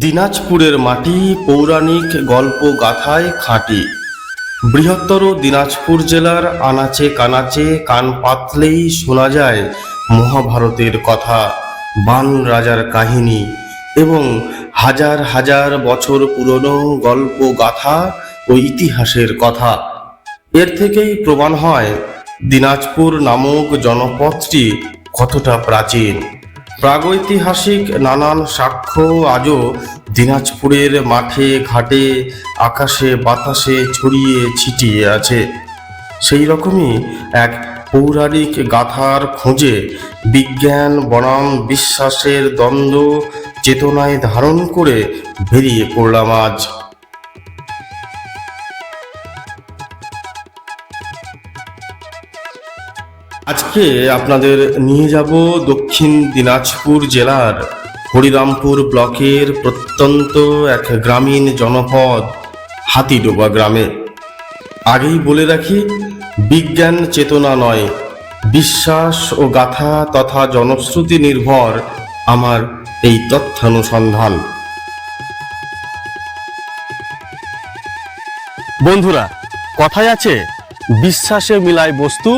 দিনাজপুরের মাটি পৌরাণিক গল্প গাথায় খাঁটি। বৃহত্তর দিনাজপুর জেলার আনাচে কানাচে কান পাতলেই শোনা যায় মহাভারতের কথা, বান রাজার কাহিনী এবং হাজার হাজার বছর পুরনো গল্প গাথা ও ইতিহাসের কথা। এর থেকেই প্রমাণ হয়, দিনাজপুর নামক জনপদটি কতটা প্রাচীন। প্রাগৈতিহাসিক নানান সাক্ষ্য আজও দিনাজপুরের মাঠে, ঘাটে, আকাশে, বাতাসে ছড়িয়ে ছিটিয়ে আছে। সেই রকমই এক পৌরাণিক গাথার খোঁজে বিজ্ঞান, বনাম, বিশ্বাসের দ্বন্দ্ব, চেতনায় ধারণ করে বেরিয়ে পড়লাম আজ। আজকে আপনাদের নিয়ে যাব দক্ষিণ দিনাজপুর জেলার হরিরামপুর ব্লকের প্রত্যন্ত এক গ্রামীণ জনপদ হাতিডোবা গ্রামে। আগেই বলে রাখি, বিজ্ঞান চেতনা নয়, বিশ্বাস ও গাথা তথা জনশ্রুতি নির্ভর আমার এই তথ্যানুসন্ধান। বন্ধুরা, কথায় আছে, বিশ্বাসে মিলায় বস্তু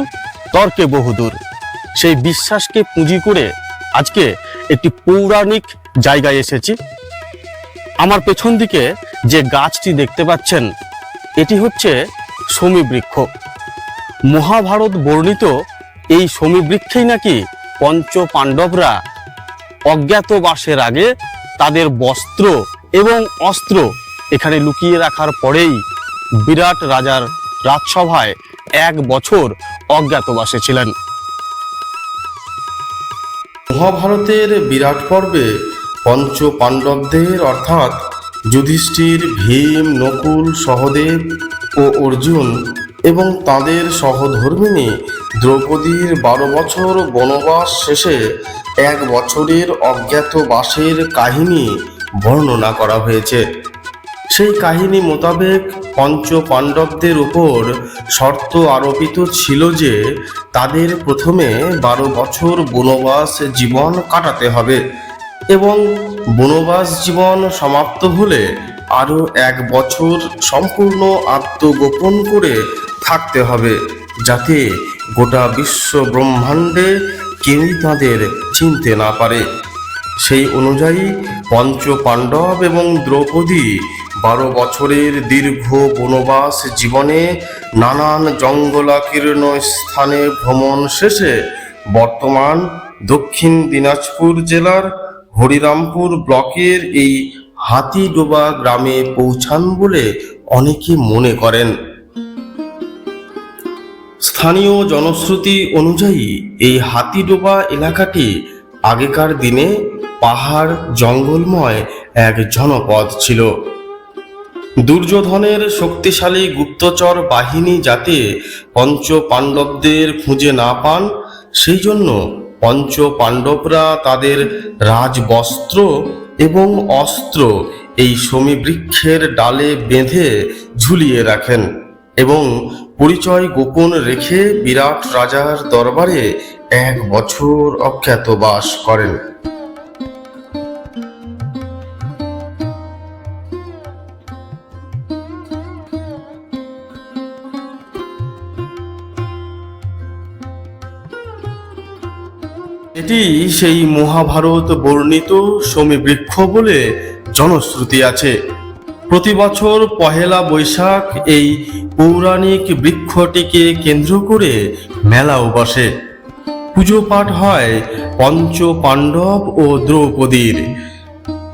তর্কে বহুদূর। সেই বিশ্বাসকে পুঁজি করে আজকে একটি পৌরাণিক জায়গায় এসেছি। আমার পেছন দিকে যে গাছটি দেখতে পাচ্ছেন, এটি হচ্ছে শমী বৃক্ষ মহাভারত বর্ণিত এই শমী বৃক্ষেই নাকি পঞ্চ পাণ্ডবরা অজ্ঞাতবাসের আগে তাদের বস্ত্র এবং অস্ত্র এখানে লুকিয়ে রাখার পরেই বিরাট রাজার রাজসভায় এক বছর অজ্ঞাতবাসে ছিলেন। মহাভারতের বিরাট পর্বে পঞ্চ পাণ্ডবদের অর্থাৎ যুধিষ্ঠির, ভীম, নকুল, সহদেব ও অর্জুন এবং তাদের সহধর্মিণী দ্রৌপদীর বারো বছর বনবাস শেষে এক বছরের অজ্ঞাতবাসের কাহিনী বর্ণনা করা হয়েছে। সেই কাহিনী মোতাবেক পঞ্চ পাণ্ডবদের উপর শর্ত আরোপিত ছিল যে তাদের প্রথমে বারো বছর বনবাস জীবন কাটাতে হবে এবং বনবাস জীবন সমাপ্ত হলে আরও এক বছর সম্পূর্ণ আত্মগোপন করে থাকতে হবে যাতে গোটা বিশ্ব ব্রহ্মাণ্ডে কেউই তাদের চিনতে না পারে। সেই অনুযায়ী পঞ্চ পাণ্ডব এবং দ্রৌপদী বারো বছরের দীর্ঘ বনবাস জীবনে নানান জঙ্গলাকীর্ণ স্থানে ভ্রমণ শেষে বর্তমান দক্ষিণ দিনাজপুর জেলার হরিরামপুর ব্লকের এই হাতিডোবা গ্রামে পৌঁছান বলে অনেকে মনে করেন। স্থানীয় জনশ্রুতি অনুযায়ী এই হাতিডোবা এলাকাটি আগেকার দিনে পাহাড় জঙ্গলময় এক জনপদ ছিল। দুর্যোধনের শক্তিশালী গুপ্তচর বাহিনী যাতে পঞ্চ পাণ্ডবদের খুঁজে না পান, সেই জন্য পঞ্চ পাণ্ডবরা তাদের রাজবস্ত্র এবং অস্ত্র এই শমীবৃক্ষের ডালে বেঁধে ঝুলিয়ে রাখেন এবং পরিচয় গোপন রেখে বিরাট রাজার দরবারে এক বছর অজ্ঞাতবাস করেন। এটি সেই মহাভারত বর্ণিত সমীবৃক্ষ বলে জনশ্রুতি আছে। প্রতি বছর পহেলা বৈশাখ এই পৌরাণিক বৃক্ষটিকে কেন্দ্র করে মেলাও বসে। পুজো পাঠ হয় পঞ্চ পাণ্ডব ও দ্রৌপদীর।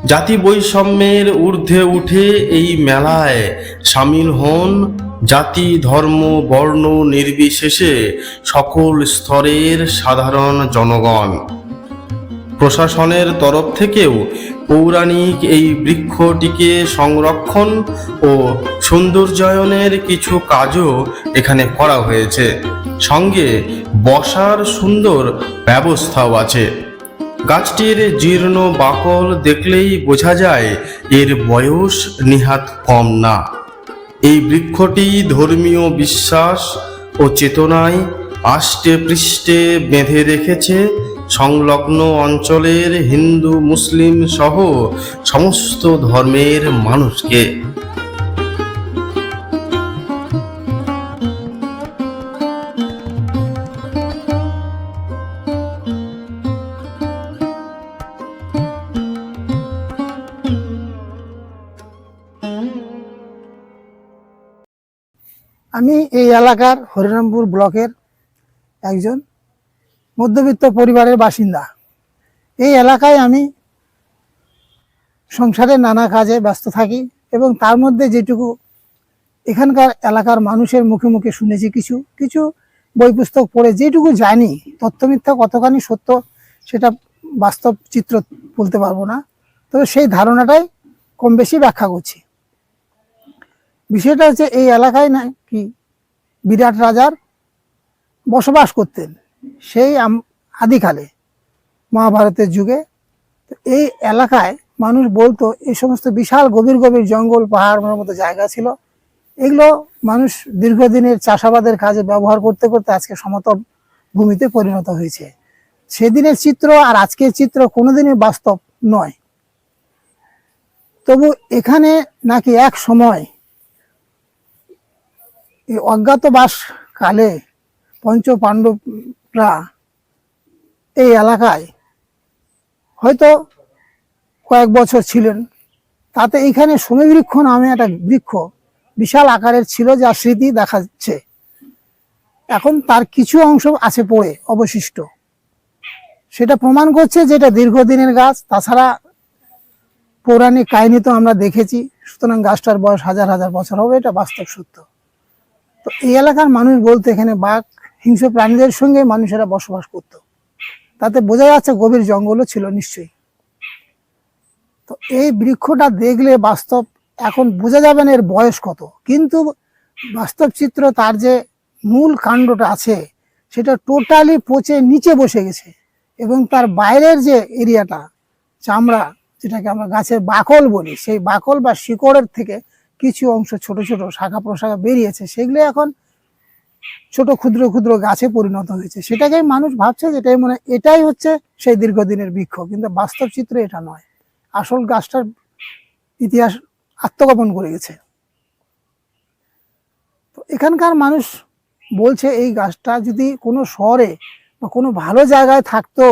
জাতি বৈষম্যের ঊর্ধ্বে উঠে এই মেলায় সামিল হন জাতি, ধর্ম, বর্ণ নির্বিশেষে সকল স্তরের সাধারণ জনগণ। প্রশাসনের তরফ থেকেও পৌরাণিক এই বৃক্ষটিকে সংরক্ষণ ও সৌন্দর্যায়নের কিছু কাজও এখানে করা হয়েছে। সঙ্গে বসার সুন্দর ব্যবস্থাও আছে। গাছটির জীর্ণ বাকল দেখলেই বোঝা যায় এর বয়স নিহাত কম না। এই বৃক্ষটি ধর্মীয় বিশ্বাস ও চেতনায় আষ্টে পৃষ্ঠে বেঁধে রেখেছে সংলগ্ন অঞ্চলের হিন্দু, মুসলিম সহ সমস্ত ধর্মের মানুষকে। আমি এই এলাকার হরিরামপুর ব্লকের একজন মধ্যবিত্ত পরিবারের বাসিন্দা। এই এলাকায় আমি সংসারে নানা কাজে ব্যস্ত থাকি এবং তার মধ্যে যেটুকু এখানকার এলাকার মানুষের মুখে মুখে শুনেছি কিছু কিছু বই পুস্তক পড়ে যেটুকু জানি, তথ্য মিথ্যা কতখানি সত্য সেটা বাস্তব চিত্র বলতে পারব না। তবে সেই ধারণাটাই কম বেশি ব্যাখ্যা করছি। বিষয়টা হচ্ছে এই এলাকায় না কি বিরাট রাজার বসবাস করতেন। সেই আদিকালে, মহাভারতের যুগে। এই এলাকায় মানুষ বলতো, এই সমস্ত বিশাল গভীর গভীর জঙ্গল পাহাড়ের মতো জায়গা ছিল। এগুলো মানুষ দীর্ঘদিনের চাষাবাদের কাজে ব্যবহার করতে করতে আজকে সমতল ভূমিতে পরিণত হয়েছে। সেদিনের চিত্র আর আজকের চিত্র কোনোদিনই বাস্তব নয়। তবু এখানে নাকি এক সময় এই অজ্ঞাতবাস কালে পঞ্চ পাণ্ডবরা এই এলাকায় হয়তো কয়েক বছর ছিলেন। তাতে এইখানে সমীবৃক্ষ নামে একটা বৃক্ষ বিশাল আকারের ছিল যা স্মৃতি দেখাচ্ছে। এখন তার কিছু অংশ আছে পড়ে, অবশিষ্ট। সেটা প্রমাণ করছে যে এটা দীর্ঘদিনের গাছ। তাছাড়া পৌরাণিক কাহিনী তো আমরা দেখেছি, সুতরাং গাছটার বয়স হাজার হাজার বছর হবে, এটা বাস্তব সত্য। তো এই এলাকার মানুষ বলতে এখানে বাঘ, হিংস্র প্রাণীদের সঙ্গে মানুষেরা বসবাস করত। তাতে বোঝা যাচ্ছে গভীর জঙ্গলও ছিল নিশ্চয়ই। তো এই বৃক্ষটা দেখলে বাস্তব এখন বোঝা যাবে না এর বয়স কত। কিন্তু বাস্তব চিত্র তার যে মূল কাণ্ডটা আছে, সেটা টোটালি পচে নিচে বসে গেছে এবং তার বাইরের যে এরিয়াটা, চামড়া, যেটাকে আমরা গাছের বাকল বলি, সেই বাকল বা শিকড়ের থেকে কিছু অংশ ছোট ছোট শাখা প্রশাখা বেরিয়েছে, সেগুলো এখন ছোট ক্ষুদ্র ক্ষুদ্র গাছে পরিণত হয়েছে। সেটাকেই মানুষ ভাবছে যেটাই মনে এটাই হচ্ছে সেই দীর্ঘদিনের বৃক্ষ, কিন্তু বাস্তব চিত্র এটা নয়। আসল গাছটার ইতিহাস আত্মগোপন করে গেছে। তো এখানকার মানুষ বলছে, এই গাছটা যদি কোনো শহরে বা কোনো ভালো জায়গায় থাকতো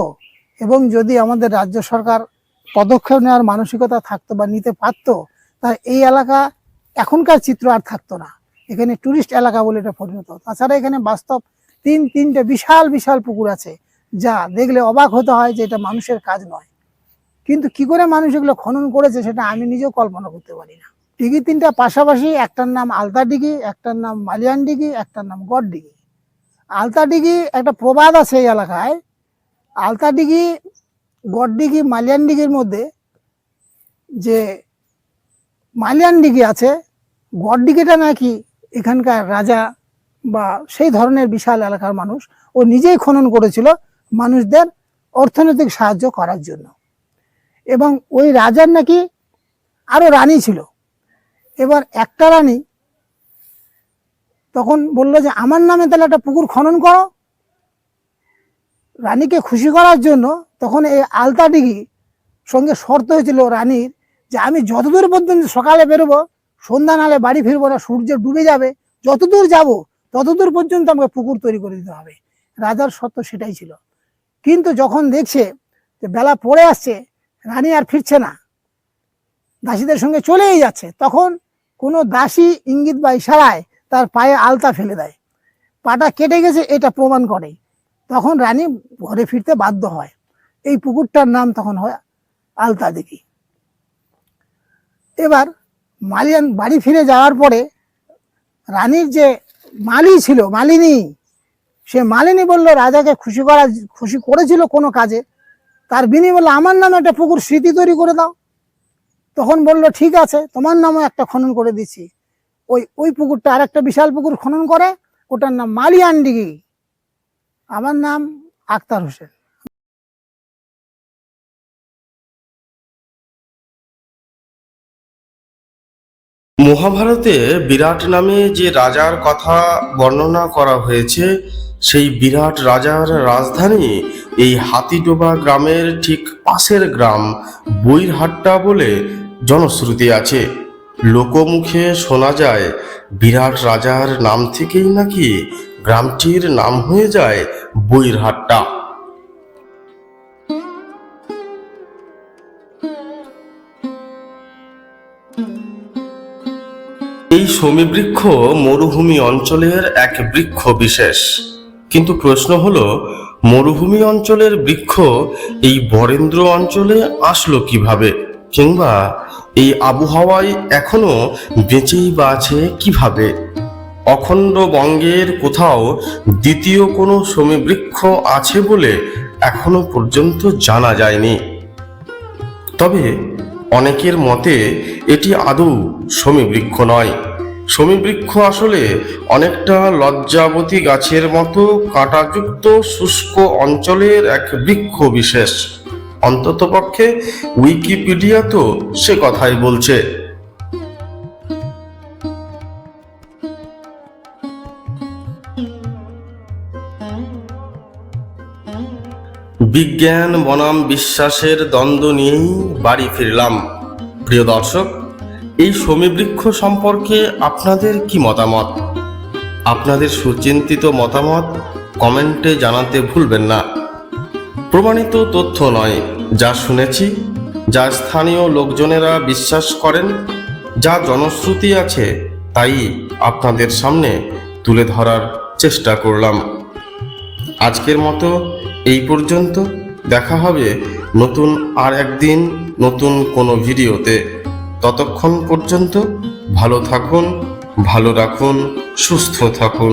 এবং যদি আমাদের রাজ্য সরকার পদক্ষেপ নেওয়ার মানসিকতা থাকতো বা নিতে পারতো, তাহলে এই এলাকা এখনকার চিত্র আর থাকতো না। এখানে টুরিস্ট এলাকা বলে এটা পরিণত তাছাড়া এখানে বাস্তব তিন, তিনটে বিশাল বিশাল পুকুর আছে, যা দেখলে অবাক হতে হয় যে এটা মানুষের কাজ নয়। কিন্তু কি করে মানুষ এগুলো খনন করেছে সেটা আমি নিজেও কল্পনা করতে পারি না। ডিগি তিনটা পাশাপাশি একটার নাম আলতা ডিঘি একটার নাম মালিয়ান ডিঘি একটার নাম গড় ডিঘি আলতা ডিঘি একটা প্রবাদ আছে এই এলাকায়। আলতা ডিঘি গড় ডিঘি মালিয়ান ডিগির মধ্যে যে মালিয়ান ডিগি আছে গড় ডিঘিটা নাকি এখানকার রাজা বা সেই ধরনের বিশাল এলাকার মানুষ ও নিজেই খনন করেছিল মানুষদের অর্থনৈতিক সাহায্য করার জন্য। এবং ওই রাজার নাকি আরও রানী ছিল। এবার একটা রানী তখন বলল যে, আমার নামে তাহলে একটা পুকুর খনন করো। রানীকে খুশি করার জন্য তখন এই আলতা ডিঘি সঙ্গে শর্ত হয়েছিল রানীর যে, আমি যতদূর পর্যন্ত সকালে বেরোবো সন্ধ্যা নালে বাড়ি ফিরবো না, সূর্য ডুবে যাবে। যতদূর যাব, ততদূর পর্যন্ত আমাকে পুকুর তৈরি করে দিতে হবে। রাজার শর্ত সেটাই ছিল। কিন্তু যখন দেখছে যে বেলা পড়ে আসছে, রানী আর ফিরছে না, দাসীদের সঙ্গে চলেই যাচ্ছে, তখন কোনো দাসী ইঙ্গিত বা ইশারায় তার পায়ে আলতা ফেলে দেয়। পাটা কেটে গেছে, এটা প্রমাণ করে। তখন রানী ঘরে ফিরতে বাধ্য হয়। এই পুকুরটার নাম তখন হয় আলতা দেখি। এবার মালিয়ান বাড়ি ফিরে যাওয়ার পরে রানীর যে মালি ছিল, মালিনী, সে মালিনী বলল, রাজাকে খুশি করা, খুশি করেছিল কোনো কাজে। তার বিনি বলল, আমার নামে একটা পুকুর স্মৃতি তৈরি করে দাও। তখন বলল, ঠিক আছে, তোমার নামও একটা খনন করে দিচ্ছি। ওই ওই পুকুরটা আর একটা বিশাল পুকুর খনন করে, ওটার নাম মালিয়ান ডিগি আমার নাম আক্তার হোসেন। মহাভারতে বিরাট নামে যে রাজার কথা বর্ণনা করা হয়েছে, সেই বিরাট রাজার রাজধানী এই হাতিডোবা গ্রামের ঠিক পাশের গ্রাম বইরহাট্টা বলে জনশ্রুতি আছে। লোকমুখে শোনা যায়, বিরাট রাজার নাম থেকেই নাকি গ্রামটির নাম হয়ে যায় বইরহাট্টা সমীবৃক্ষ মরুভূমি অঞ্চলের এক বৃক্ষ বিশেষ। কিন্তু প্রশ্ন হলো, মরুভূমি অঞ্চলের বৃক্ষ এই বরেন্দ্র অঞ্চলে আসলো কীভাবে? কিংবা এই আবহাওয়ায় এখনও বেঁচেই বা আছে কীভাবে? অখণ্ড বঙ্গের কোথাও দ্বিতীয় কোনো সমীবৃক্ষ আছে বলে এখনও পর্যন্ত জানা যায়নি। তবে অনেকের মতে এটি আদৌ সমীবৃক্ষ নয়। সমীবৃক্ষ আসলে অনেকটা লজ্জাবতী গাছের মতো কাঁটাযুক্ত শুষ্ক অঞ্চলের এক বৃক্ষ বিশেষ। অন্ততপক্ষে উইকিপিডিয়া তো সে কথাই বলছে। বিজ্ঞান বনাম বিশ্বাসের দ্বন্দ্ব নিয়েই বাড়ি ফিরলাম। প্রিয় দর্শক এই সমীবৃক্ষ সম্পর্কে আপনাদের কি মতামত? আপনাদের সুচিন্তিত মতামত কমেন্টে জানাতে ভুলবেন না। প্রমাণিত তথ্য নয়, যা শুনেছি যা স্থানীয় লোকজনেরা বিশ্বাস করেন, যা জনশ্রুতি আছে, তাই আপনাদের সামনে তুলে ধরার চেষ্টা করলাম। আজকের মতো এই পর্যন্ত। দেখা হবে নতুন আর একদিন নতুন কোনো ভিডিওতে। ততক্ষণ পর্যন্ত ভালো থাকুন ভালো রাখুন সুস্থ থাকুন।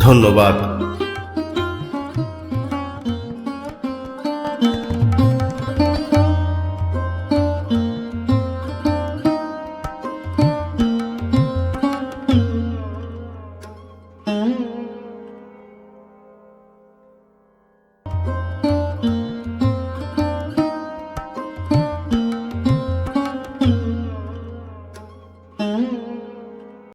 ধন্যবাদ।